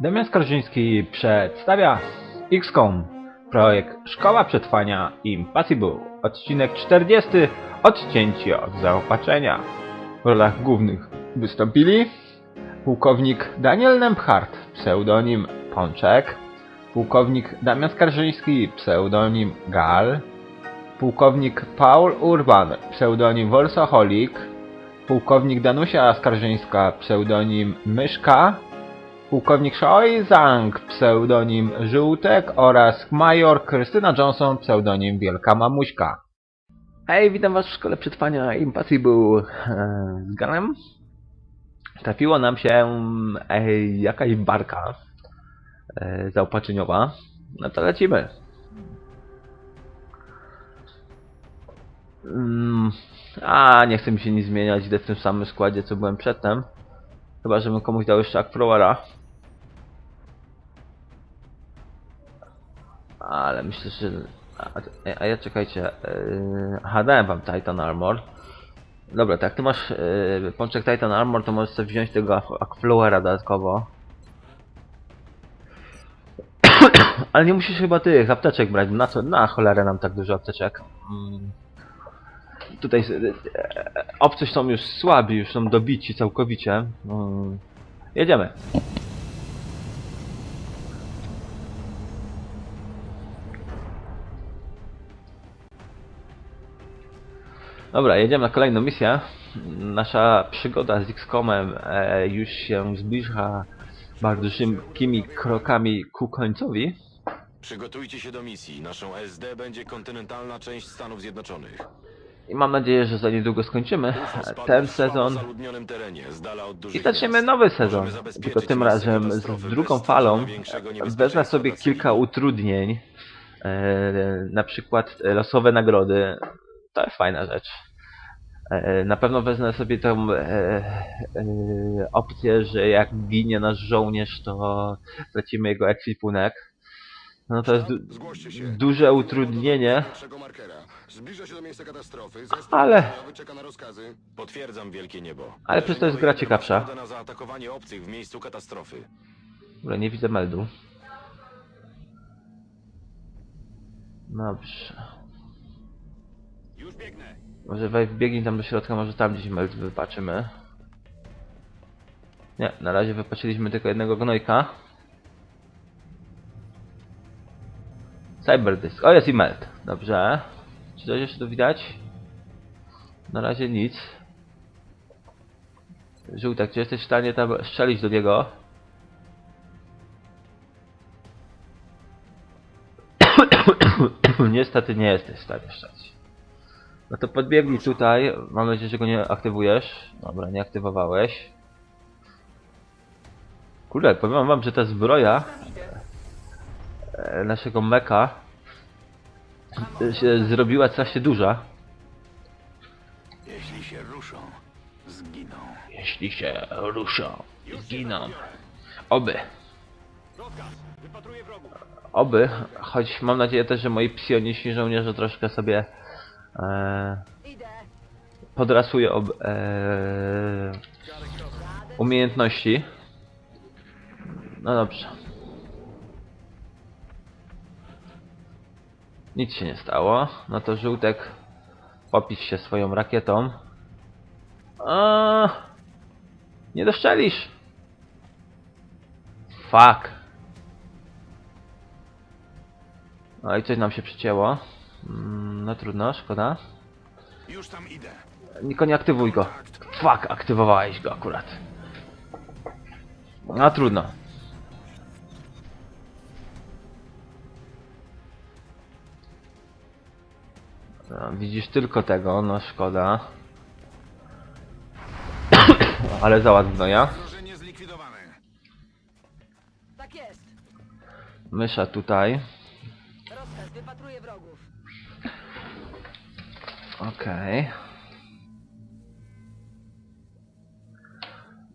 Damian Skarżyński przedstawia XCOM, projekt Szkoła Przetrwania Impossible, odcinek 40, odcięcie od zaopatrzenia. W rolach głównych wystąpili pułkownik Daniel Nemphart, pseudonim Pączek, pułkownik Damian Skarżyński, pseudonim Gal, pułkownik Paul Urban, pseudonim Worsoholik, pułkownik Danusia Skarżyńska, pseudonim Myszka, pułkownik Shoi Zhang, pseudonim Żółtek oraz major Krystyna Johnson, pseudonim Wielka Mamuśka. Hej, witam was w szkole przetrwania Impossible e, z Ganem. Trafiła nam się e, jakaś barka e, zaopatrzeniowa. No to lecimy. Mm, a, nie chce mi się nic zmieniać, idę w tym samym składzie co byłem przedtem. Chyba, żebym komuś dał jeszcze Akflowera. Ale myślę, że... A, a ja czekajcie... Yy, aha, dałem wam Titan Armor. Dobra, tak, ty masz yy, pączek Titan Armor, to możesz sobie wziąć tego Akflowera dodatkowo. Ale nie musisz chyba tych apteczek brać, na co? Na cholerę nam tak dużo apteczek. Mm. Tutaj e, e, obcy są już słabi, już są dobici całkowicie. Mm. Jedziemy. Dobra, jedziemy na kolejną misję. Nasza przygoda z XCOMem e, już się zbliża bardzo szybkimi krokami ku końcowi. Przygotujcie się do misji. Naszą SD będzie kontynentalna część Stanów Zjednoczonych. I mam nadzieję, że za niedługo skończymy ten sezon. I zaczniemy nowy sezon. Tylko tym razem z drugą falą wezmę sobie kilka utrudnień. E, na przykład losowe nagrody. To jest fajna rzecz. E, na pewno wezmę sobie tą e, e, opcję, że jak ginie nasz żołnierz, to tracimy jego ekwipunek. No to jest du duże utrudnienie, Naszego markera. Zbliża się do miejsca katastrofy. Zespół Ale- pokojowy czeka na rozkazy. Potwierdzam wielkie niebo. Ale przez to jest gra ciekawsza. Zgoda na zaatakowanie obcych w miejscu katastrofy. Dobra, nie widzę meldu. Dobrze. Może wej wbiegnij tam do środka, może tam gdzieś meld wypaczymy. Nie, na razie wypatrzyliśmy tylko jednego gnojka. Cyberdysk. O, jest i meld. Dobrze. Czy coś jeszcze tu widać? Na razie nic. Żółtek, czy jesteś w stanie tam strzelić do niego? Niestety nie jesteś w stanie strzelić. No to podbiegnij tutaj. Mam nadzieję, że go nie aktywujesz. Dobra, nie aktywowałeś. Kurde, powiem wam, że ta zbroja e, naszego meka się zrobiła strasznie duża. Jeśli się ruszą, zginą. Jeśli się ruszą, zginą. Oby. Oby, choć mam nadzieję też, że moi psioniści żołnierze troszkę sobie e, podrasują ob, e, umiejętności. No dobrze. Nic się nie stało. No to żółtek popisz się swoją rakietą. A, nie doszczelisz. Fuck. No i coś nam się przycięło. Mm, No trudno, szkoda. Już tam idę. Niko, nie aktywuj go. Fuck, aktywowałeś go akurat. No trudno. No, widzisz tylko tego, no szkoda. Ale załatw gnoja. Zagrożenie zlikwidowane. Tak jest. Mysza tutaj. Okej.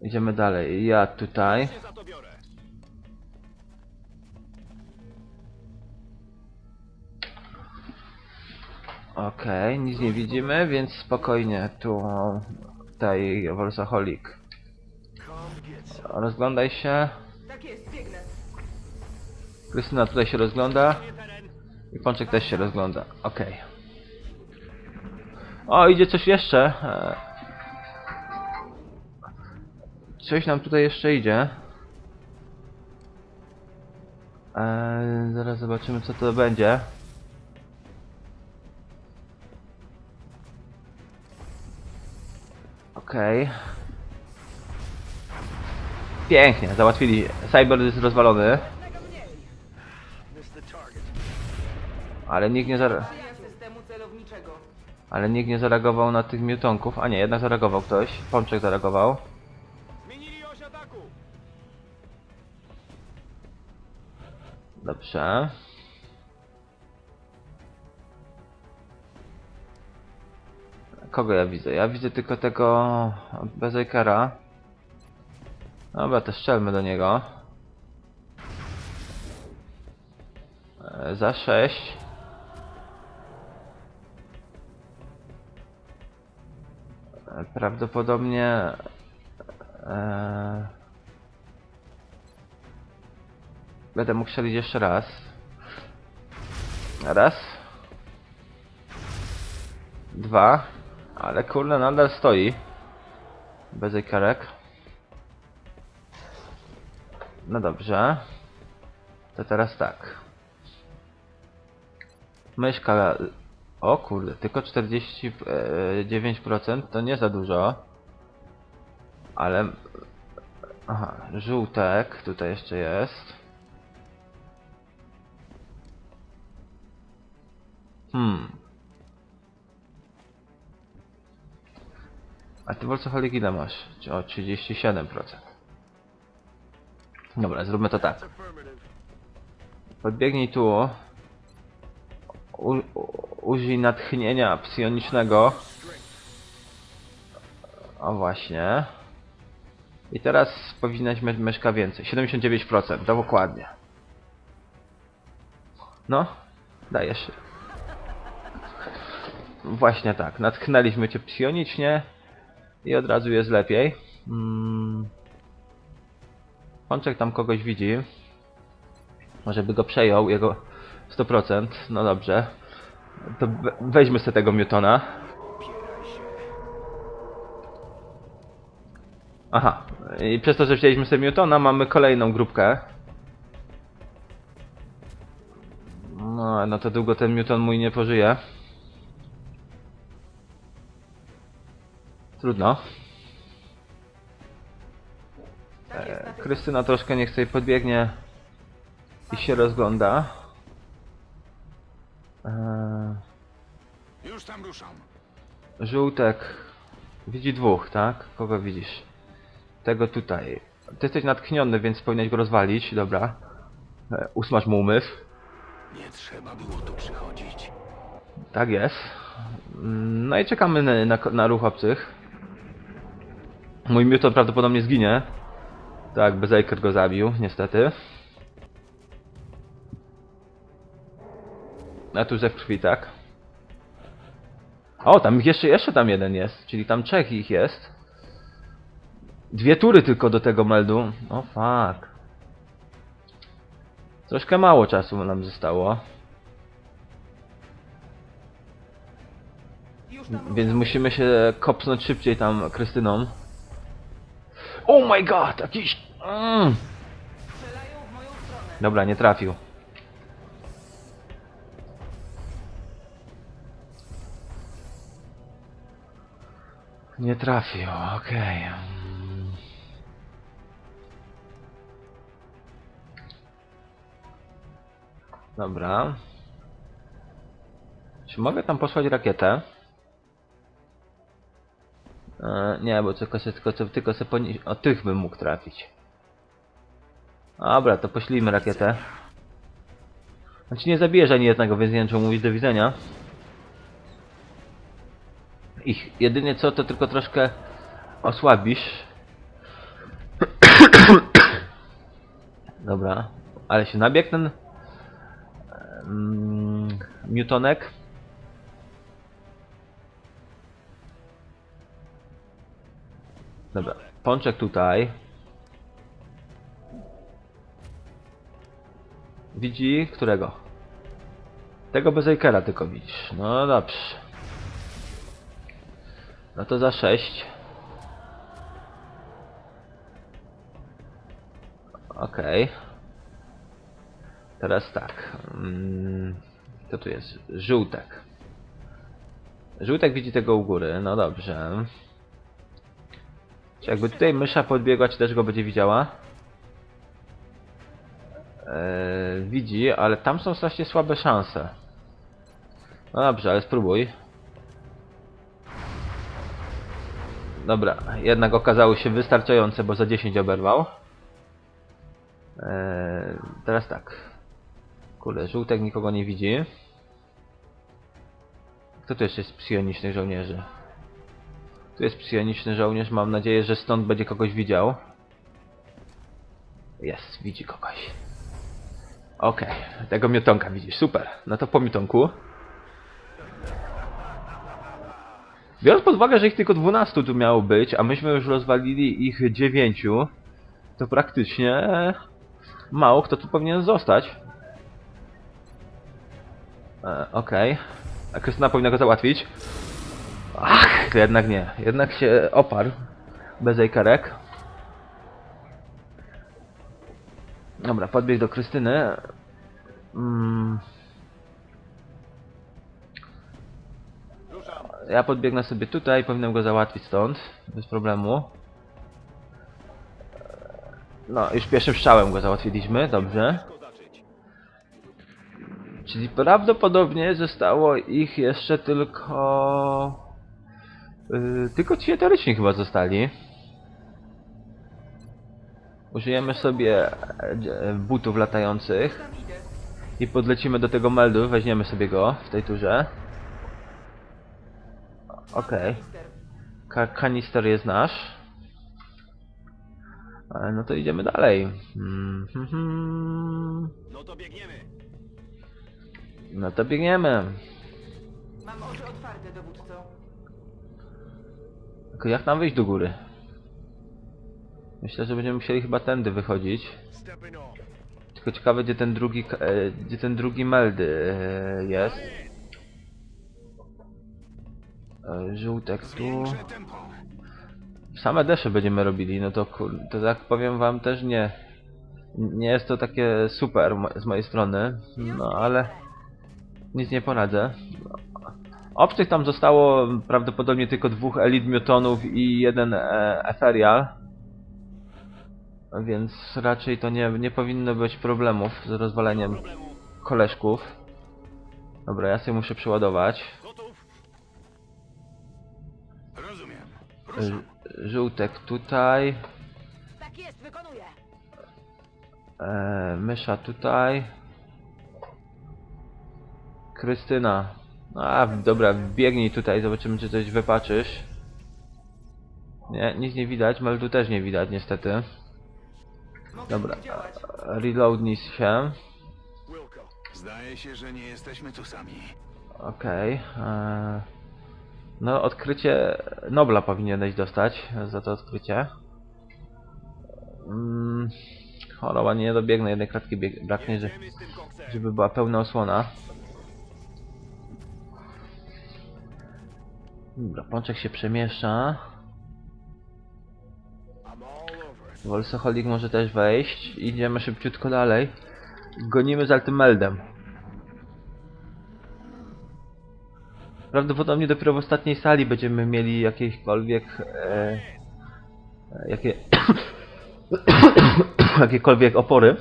Idziemy dalej. Ja tutaj. Za to biorę. Okej, nic nie widzimy, więc spokojnie. Tu tutaj Wolsaholik. Rozglądaj się. Tak. Krystyna tutaj się rozgląda. I Pączek też się rozgląda. Okej. O, idzie coś jeszcze. E, Coś nam tutaj jeszcze idzie. Eee, zaraz zobaczymy co to będzie. Okej. Pięknie, załatwili. Cyber jest rozwalony. Ale nikt nie zare... systemu celowniczego. Ale nikt nie zareagował na tych mutonków. A nie, jednak zareagował ktoś. Pączek zareagował. Dobrze. Kogo ja widzę? Ja widzę tylko tego Bezekera. Dobra, to strzelmy do niego. E, Za 6. Prawdopodobnie... E, Będę mógł strzelić jeszcze raz. Raz. Dwa. Ale kurde, nadal stoi. Bez ekarek. No dobrze. To teraz tak. Myszka... O kurde, tylko 49% to nie za dużo. Ale... Aha, żółtek tutaj jeszcze jest. Hmm. A ty Wolcoholik ile masz? O 37%. Dobra, zróbmy to tak. Podbiegnij tu. U, u, użyj natchnienia psionicznego. O właśnie. I teraz powinnaś mieć myszka więcej. 79%, to dokładnie. No, dajesz. Właśnie tak, natknęliśmy cię psionicznie i od razu jest lepiej. Mm. Pączek tam kogoś widzi. Może by go przejął, jego 100%. No dobrze. To we- weźmy sobie tego Newtona. Aha, i przez to, że wzięliśmy sobie Newtona, mamy kolejną grupkę. No, no to długo ten Newton mój nie pożyje. Trudno. Tak E. Krystyna troszkę niech sobie podbiegnie i się rozgląda. E, Już tam ruszam. żółtek widzi dwóch, tak? Kogo widzisz? Tego tutaj. Ty jesteś natkniony, więc powinieneś go rozwalić, dobra. E, usmaż mu umysł. Nie trzeba było tu przychodzić. Tak jest. Mm, No i czekamy na, na, na ruch obcych. Mój Mewton prawdopodobnie zginie. Tak, Bezajker go zabił, niestety. A tu ze krwi, tak? O, tam jeszcze, jeszcze tam jeden jest, czyli tam trzech ich jest. Dwie tury tylko do tego meldu. O fuck. Troszkę mało czasu nam zostało. Więc musimy się kopnąć szybciej tam Krystyną. Oh my god, jakiś... Mm. w. Dobra, nie trafił. Nie trafił, okej. Mm. Dobra. Czy mogę tam posłać rakietę? E, nie, bo tylko se, tylko, tylko se poni- o tych bym mógł trafić. Dobra, to poślijmy rakietę. Znaczy nie zabijesz ani jednego, więc nie wiem mówić do widzenia. Ich jedynie co to tylko troszkę osłabisz. Dobra, ale się nabiegł ten mm, Newtonek. Dobra, pączek tutaj. Widzi którego? Tego Bezejkera tylko widzisz. No dobrze. No to za 6. Okej. Teraz tak. Mm, kto tu jest? Żółtek. Żółtek widzi tego u góry, no dobrze. Czy jakby tutaj mysza podbiegła, czy też go będzie widziała? Eee, widzi, ale tam są strasznie słabe szanse. No dobrze, ale spróbuj. Dobra, jednak okazały się wystarczające, bo za 10 oberwał. Eee, teraz tak. Kurde, żółtek nikogo nie widzi. Kto tu jeszcze jest z psionicznych żołnierzy? Tu jest psioniczny żołnierz, mam nadzieję, że stąd będzie kogoś widział. Jest, widzi kogoś. Okej, tego miotonka widzisz, super. No to po miotonku. Biorąc pod uwagę, że ich tylko 12 tu miało być, a myśmy już rozwalili ich 9, to praktycznie mało kto tu powinien zostać. E, Okej. A Krystyna powinna go załatwić. Ach, jednak nie. Jednak się oparł. Bez ejkerek. Dobra, podbiegł do Krystyny. Mm. Ja podbiegnę sobie tutaj, powinienem go załatwić stąd, bez problemu. No, już pierwszym strzałem go załatwiliśmy, dobrze. Czyli prawdopodobnie zostało ich jeszcze tylko... Yy, tylko ci eteryczni chyba zostali. Użyjemy sobie e, butów latających i podlecimy do tego meldu, weźmiemy sobie go w tej turze. Okej. Kanister. Ka kanister jest nasz. E, No to idziemy dalej. Mm, hmm. No to biegniemy. No to biegniemy. Mam oczy otwarte, dowódco. Tylko jak nam wyjść do góry? Myślę, że będziemy musieli chyba tędy wychodzić. Tylko ciekawe gdzie ten drugi, e, gdzie ten drugi meldy e, jest. E, Żółtek tu. Same desze będziemy robili, no to kur... to tak powiem wam też nie... Nie jest to takie super z mojej strony, no ale... Nic nie poradzę. Obcych tam zostało prawdopodobnie tylko dwóch elit miotonów i jeden e, Ethereal. Więc raczej to nie, nie powinno być problemów z rozwaleniem koleżków. Dobra, ja sobie muszę przeładować. Ruszam. Żółtek tutaj. Tak jest, wykonuję. E, mysza tutaj. Krystyna. A, dobra, biegnij tutaj, zobaczymy czy coś wypaczysz. Nie, nic nie widać, meldu też nie widać niestety. Dobra, reloadnij się. Zdaje się, że nie jesteśmy tu sami. Okej. e, No, odkrycie Nobla powinieneś dostać za to odkrycie. Mm, choroba, nie dobiegnę, jednej kratki braknie, że, żeby była pełna osłona. Dobra, pączek się przemieszcza. Wolsoholik może też wejść. Idziemy szybciutko dalej. Gonimy z Altymeldem. Prawdopodobnie dopiero w ostatniej sali będziemy mieli jakiekolwiek... E, e, jakie, jakiekolwiek opory.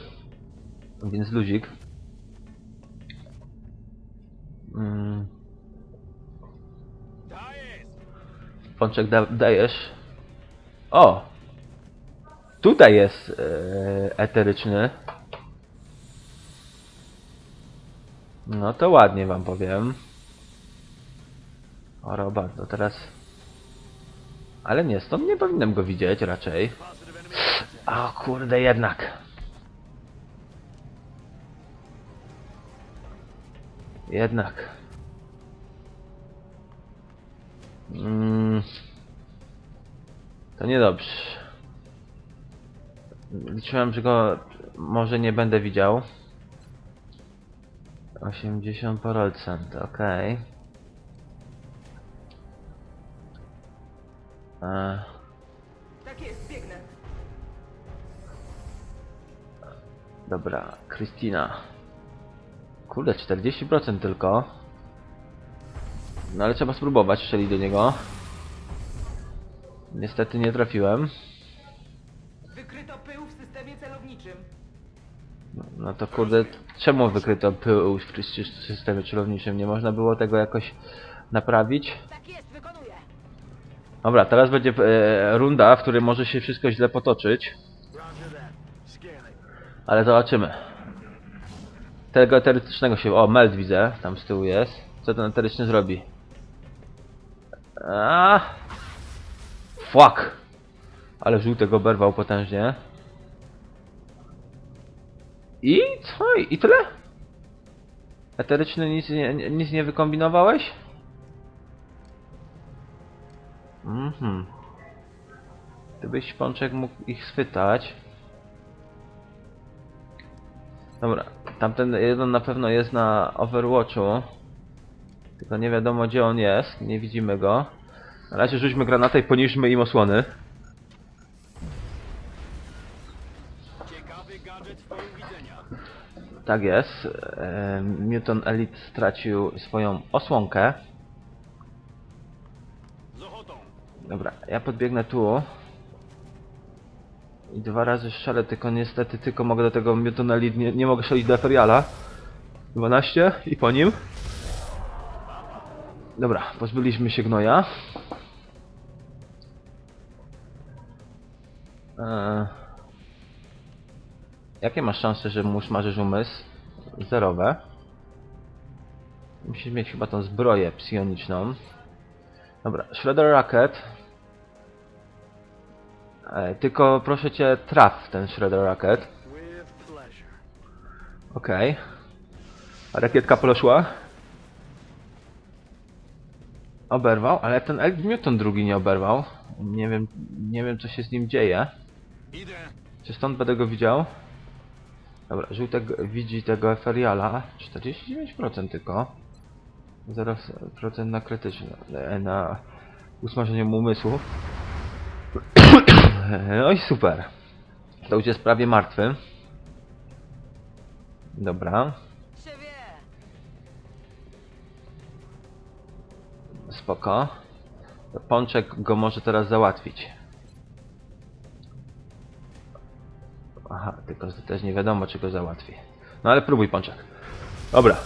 Więc luzik. Mm. Pączek da, dajesz. O! Tutaj jest e, eteryczny. No to ładnie wam powiem. Choroba, to teraz... Ale nie, stąd nie powinienem go widzieć raczej. O kurde, jednak. Jednak. Mm. To niedobrze. Liczyłem, że go może nie będę widział. 80%, okej. E, Tak jest, biegnę. Dobra, Krystyna. Kurde, 40% tylko. No ale trzeba spróbować strzelić do niego. Niestety nie trafiłem. Wykryto pył w systemie celowniczym. No to kurde, czemu wykryto pył w systemie czarowniczym? Nie można było tego jakoś naprawić? Dobra, teraz będzie e, runda, w której może się wszystko źle potoczyć. Ale zobaczymy. Tego eterytycznego się... O, Meld widzę, tam z tyłu jest. Co ten eteryczny zrobi? A, Fuck! Ale żółtego oberwał potężnie. I co? I tyle? Eteryczny nic nie- nic nie wykombinowałeś? Mhm. Gdybyś Pączek mógł ich schwytać. Dobra, tamten jeden na pewno jest na Overwatchu. Tylko nie wiadomo gdzie on jest, nie widzimy go. Na razie rzućmy granatę i poniszmy im osłony. Tak jest. E, Newton Elite stracił swoją osłonkę. Dobra, ja podbiegnę tu. I dwa razy strzelę, tylko niestety tylko mogę do tego Newton Elite, nie, nie mogę strzelić do Eferiala. 12 i po nim. Dobra, pozbyliśmy się gnoja. Eee, jakie masz szanse, że mu smażysz umysł? Zerowe. Musisz mieć chyba tą zbroję psioniczną. Dobra, Shredder Rocket. E, tylko proszę cię, traf w ten Shredder Rocket. Okej. A rakietka poszła. Oberwał, ale ten Elk Newton drugi nie oberwał. Nie wiem, nie wiem co się z nim dzieje. Czy stąd będę go widział? Dobra, żółtek widzi tego Eferiala. 49% tylko. 0% na krytyczne, na usmażenie mu umysłu. No i super. To już jest prawie martwy. Dobra, spoko. Pączek go może teraz załatwić. Aha, tylko że też nie wiadomo czy go załatwi. No ale próbuj Pączek. Dobra.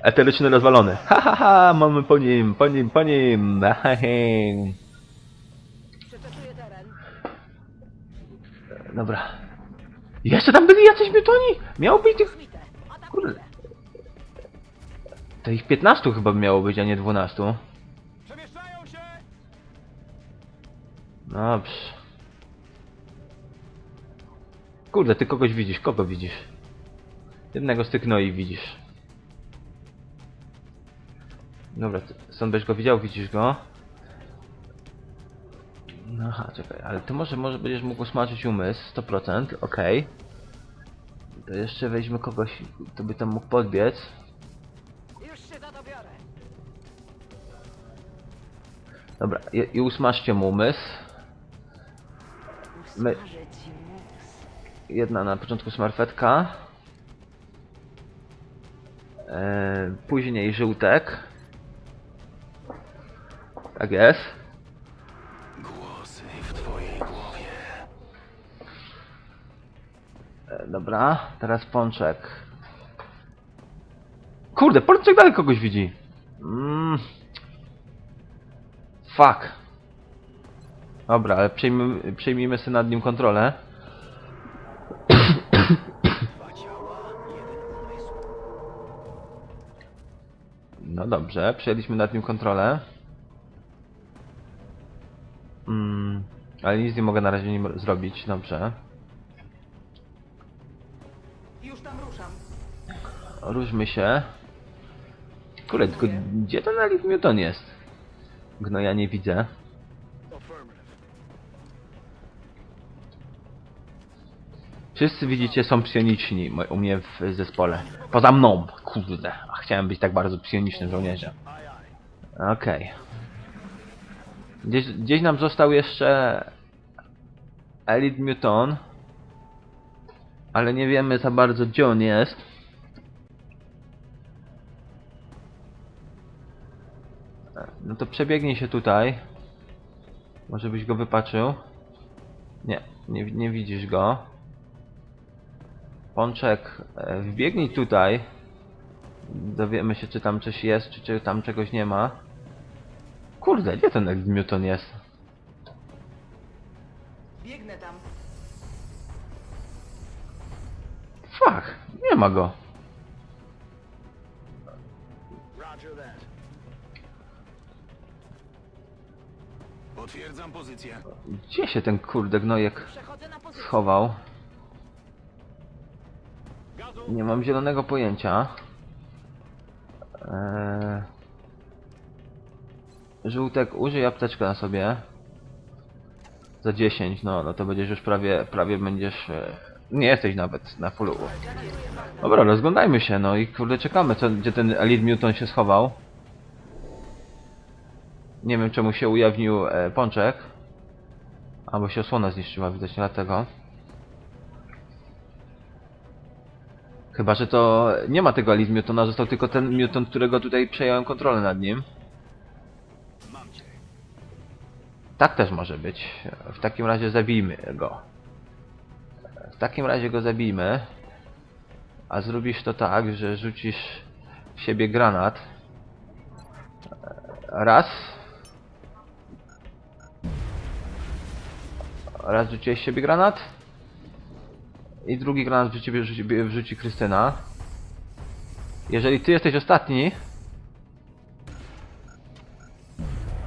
Eteryczny rozwalony. Ha ha ha, mamy po nim, po nim, po nim. Hehe. Przeczesuję Dobra. Jeszcze tam byli jacyś miutoni? Miało być tych... Kurde. To ich 15 chyba miało być, a nie 12. Przemieszczają się! Dobrze. Kurde, ty kogoś widzisz, kogo widzisz? Jednego z tych gnoi widzisz. Dobra, stąd byś go widział, widzisz go. No aha, czekaj, ale ty może, może będziesz mógł smażyć umysł, 100%, okej. To jeszcze weźmy kogoś, kto by tam mógł podbiec. Już się za to biorę. Dobra, i, i usmażcie mu umysł. My-. Jedna na początku smarfetka. E, później żółtek. Tak jest. Dobra, teraz pączek. Kurde, pączek dalej kogoś widzi. Mm. Fuck. Dobra, ale przejmijmy, sobie nad nim kontrolę. No dobrze, przejęliśmy nad nim kontrolę. Mm, ale nic nie mogę na razie nim zrobić, dobrze. Różmy się. Kurde, tylko gdzie ten Elite Newton jest? Gnoja nie widzę. Wszyscy widzicie są psioniczni u mnie w zespole. Poza mną, kurde. A chciałem być tak bardzo psionicznym żołnierzem. Okej. Gdzieś, gdzieś nam został jeszcze Elite Muton. Ale nie wiemy za bardzo gdzie on jest. No to przebiegnij się tutaj. Może byś go wypatrzył. Nie, nie, nie widzisz go. Pączek, e, wbiegnij tutaj. Dowiemy się, czy tam coś jest, czy, czy tam czegoś nie ma. Kurde, gdzie ten Muton jest? Biegnę tam. Fuck, nie ma go. Pozycję. Gdzie się ten kurde gnojek schował? Nie mam zielonego pojęcia. Eee... Żółtek, użyj apteczkę na sobie. Za 10, no, no to będziesz już prawie, prawie będziesz... E... Nie jesteś nawet na fullu. Dobra, rozglądajmy się, no i kurde czekamy, co, gdzie ten Elite się schował. Nie wiem czemu się ujawnił e, pączek. Albo się osłona zniszczyła, widocznie dlatego. Chyba, że to nie ma tego Elite Mutona, został tylko ten Muton, którego tutaj przejąłem kontrolę nad nim. Tak też może być. W takim razie zabijmy go. W takim razie go zabijmy. A zrobisz to tak, że rzucisz w siebie granat. Raz. Raz rzuciłeś siebie granat. I drugi granat w ciebie wrzuci, wrzuci Krystyna. Jeżeli ty jesteś ostatni,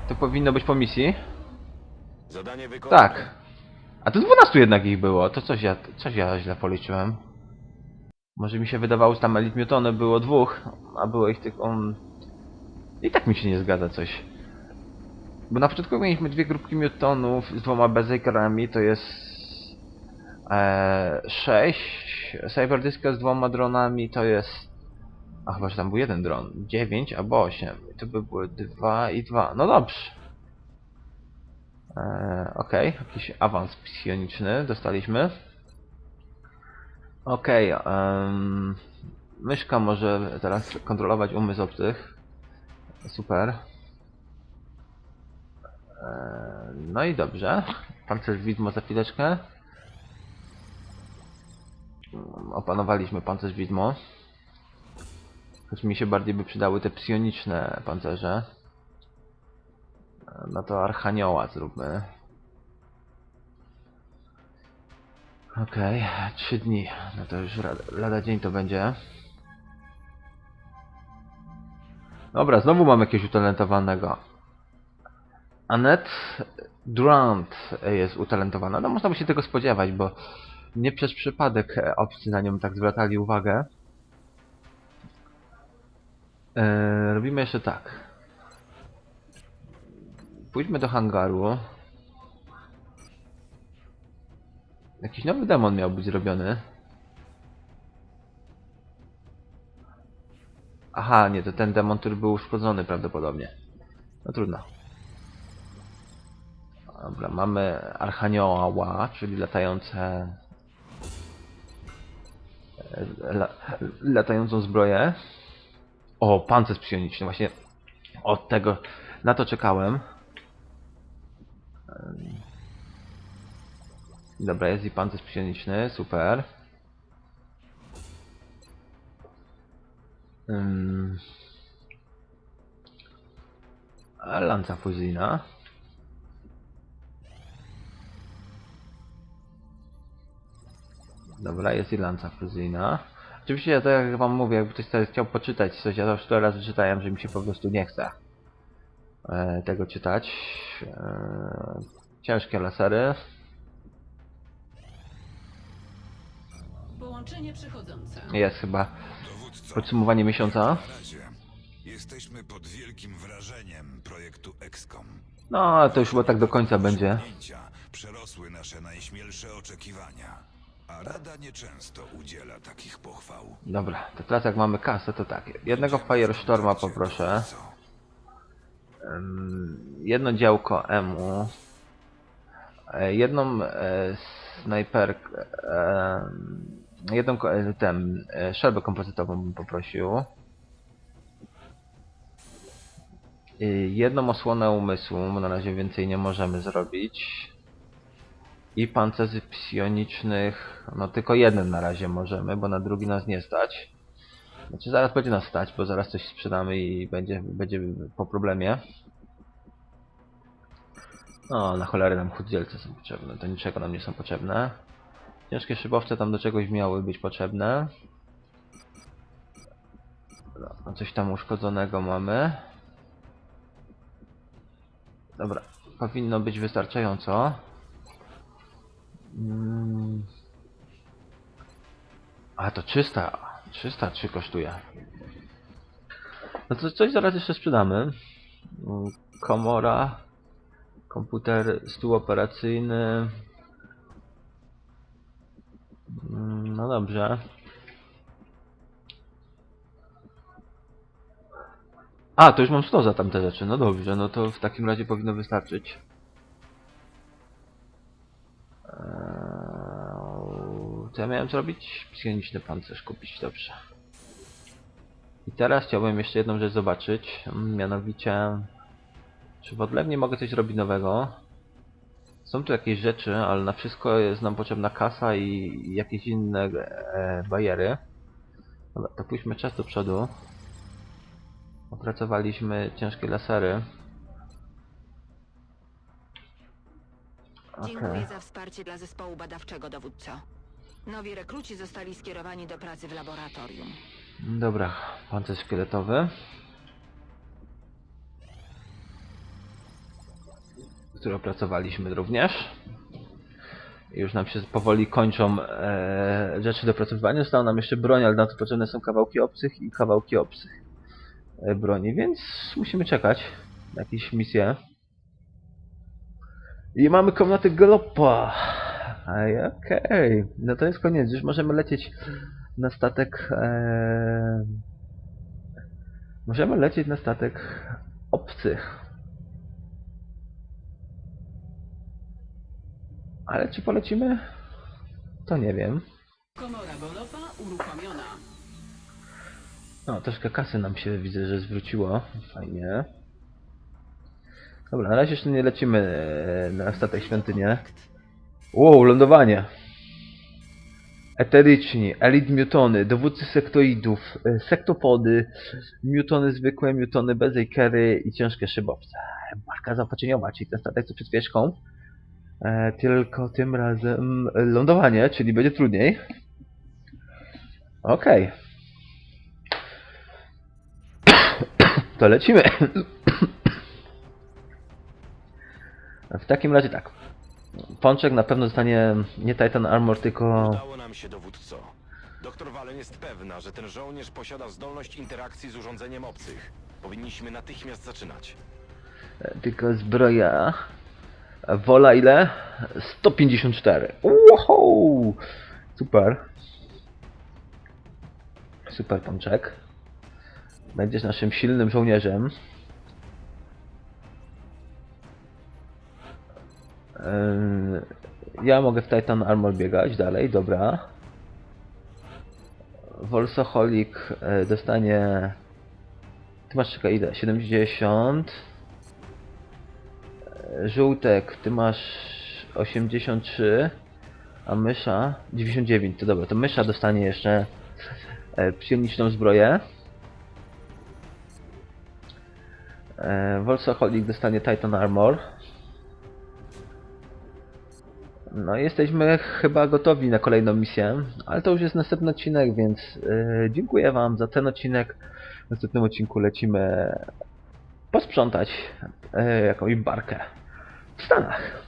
to powinno być po misji. Zadanie wykonane. Tak. A tu 12 jednak ich było. To coś ja, coś ja źle policzyłem. Może mi się wydawało, że tam Elite Mutony było dwóch, a było ich tylko... On... I tak mi się nie zgadza coś. Bo na początku mieliśmy dwie grupki Mutonów z dwoma Berserkerami, to jest... E, 6. Cyberdisco z dwoma dronami to jest... A chyba, że tam był jeden dron. 9 albo 8. I to by były 2 i 2. No dobrze. Eee, Okej, jakiś awans psioniczny dostaliśmy. Okej, em, myszka może teraz kontrolować umysł obcych. Super. Eee, no i dobrze. Pancerz widmo za chwileczkę. Mm, Opanowaliśmy pancerz widmo. Choć mi się bardziej by przydały te psioniczne pancerze. No to Archanioła zróbmy. Okej, trzy dni. No to już lada, lada dzień to będzie. Dobra, znowu mam jakiegoś utalentowanego. Annette Durant jest utalentowana. No można by się tego spodziewać, bo nie przez przypadek obcy na nią tak zwracali uwagę. Eee, robimy jeszcze tak. Pójdźmy do hangaru. Jakiś nowy demon miał być zrobiony. Aha, nie, to ten demon, który był uszkodzony prawdopodobnie. No trudno. Dobra, mamy Archanioła, czyli latające... e, La, latającą zbroję. O, pancerz psioniczny, właśnie od tego, na to czekałem. Em. Dobra, jest i pancerz psioniczny, super. A Lanca fuzyjna. Dobra, jest i lanca fuzyjna. Oczywiście, to jak wam mówię, jakby ktoś sobie chciał poczytać coś, ja już tyle razy czytałem, że mi się po prostu nie chce e, tego czytać. E, ciężkie lasery. Połączenie przechodzące. Jest chyba Dowódco, podsumowanie miesiąca. jesteśmy pod wielkim wrażeniem projektu XCOM. No, ale to już chyba tak do końca będzie. Przerosły nasze najśmielsze oczekiwania. A Rada nieczęsto udziela takich pochwał. Dobra, to teraz jak mamy kasę, to tak. Jednego Firestorma poproszę. Jedno działko EMU. e, Jedną e, snajperkę. E, jedną e, ten, e, szelbę kompozytową bym poprosił. Jedną osłonę umysłu, na razie więcej nie możemy zrobić. I pancerzy psionicznych, no tylko jeden na razie możemy, bo na drugi nas nie stać. Znaczy zaraz będzie nas stać, bo zaraz coś sprzedamy i będzie, będzie po problemie. O, na cholerę nam chudzielce są potrzebne, do niczego nam nie są potrzebne. Ciężkie szybowce tam do czegoś miały być potrzebne. No, coś tam uszkodzonego mamy. Dobra, powinno być wystarczająco. Mm. A to 300, 303 kosztuje. No to coś zaraz jeszcze sprzedamy. Mm, Komora, komputer, stół operacyjny. Mm, No dobrze. A, to już mam 100 za tamte rzeczy. No dobrze, no to w takim razie powinno wystarczyć. Eee, Co ja miałem zrobić? Psioniczny pancerz kupić, dobrze. I teraz chciałbym jeszcze jedną rzecz zobaczyć, mm, mianowicie... Czy w odlewnie mogę coś robić nowego? Są tu jakieś rzeczy, ale na wszystko jest nam potrzebna kasa i jakieś inne e, bariery. Dobra, to pójdźmy czas do przodu. Opracowaliśmy ciężkie lasery. Dziękuję za wsparcie dla zespołu badawczego, dowódco. Nowi rekruci zostali skierowani do pracy w laboratorium. Dobra, pancerz szkieletowy. Który opracowaliśmy również. Już nam się powoli kończą e, rzeczy do opracowywania. Została nam jeszcze broń, ale na to potrzebne są kawałki obcych i kawałki obcych e, broni, więc musimy czekać na jakieś misje. I mamy komnaty galopa. Ej, Okej, no to jest koniec. Już możemy lecieć na statek. E... Możemy lecieć na statek obcych. Ale czy polecimy? To nie wiem. Komora golopa uruchomiona. No, troszkę kasy nam się widzę, że zwróciło. Fajnie. Dobra, na razie jeszcze nie lecimy e, na statek świątynię. Wow, lądowanie. Eteryczni, elit mutony, dowódcy sektoidów, e, sektopody, mutony zwykłe, mutony bez ekery i ciężkie szybowce. Barka zaopatrzeniowa, czyli ten statek co przed chwileczką. E, tylko tym razem lądowanie, czyli będzie trudniej. Okej. To lecimy. W takim razie tak. Pączek na pewno zostanie nie Titan Armor, tylko... Udało nam się, dowódco. Doktor Wallen jest pewna, że ten żołnierz posiada zdolność interakcji z urządzeniem obcych. Powinniśmy natychmiast zaczynać. Tylko zbroja... Wola ile? 154. Wow! Super. Super Pączek. Będziesz naszym silnym żołnierzem. Ja mogę w Titan Armor biegać dalej, dobra. Wolsoholik e, dostanie... Ty masz czekaj ile? 70. E, Żółtek, ty masz 83. A mysza 99. To dobra, to mysza dostanie jeszcze e, psioniczną zbroję. E, Wolsoholik dostanie Titan Armor. No jesteśmy chyba gotowi na kolejną misję, ale to już jest następny odcinek, więc yy, dziękuję Wam za ten odcinek. W następnym odcinku lecimy posprzątać yy, jakąś barkę w Stanach.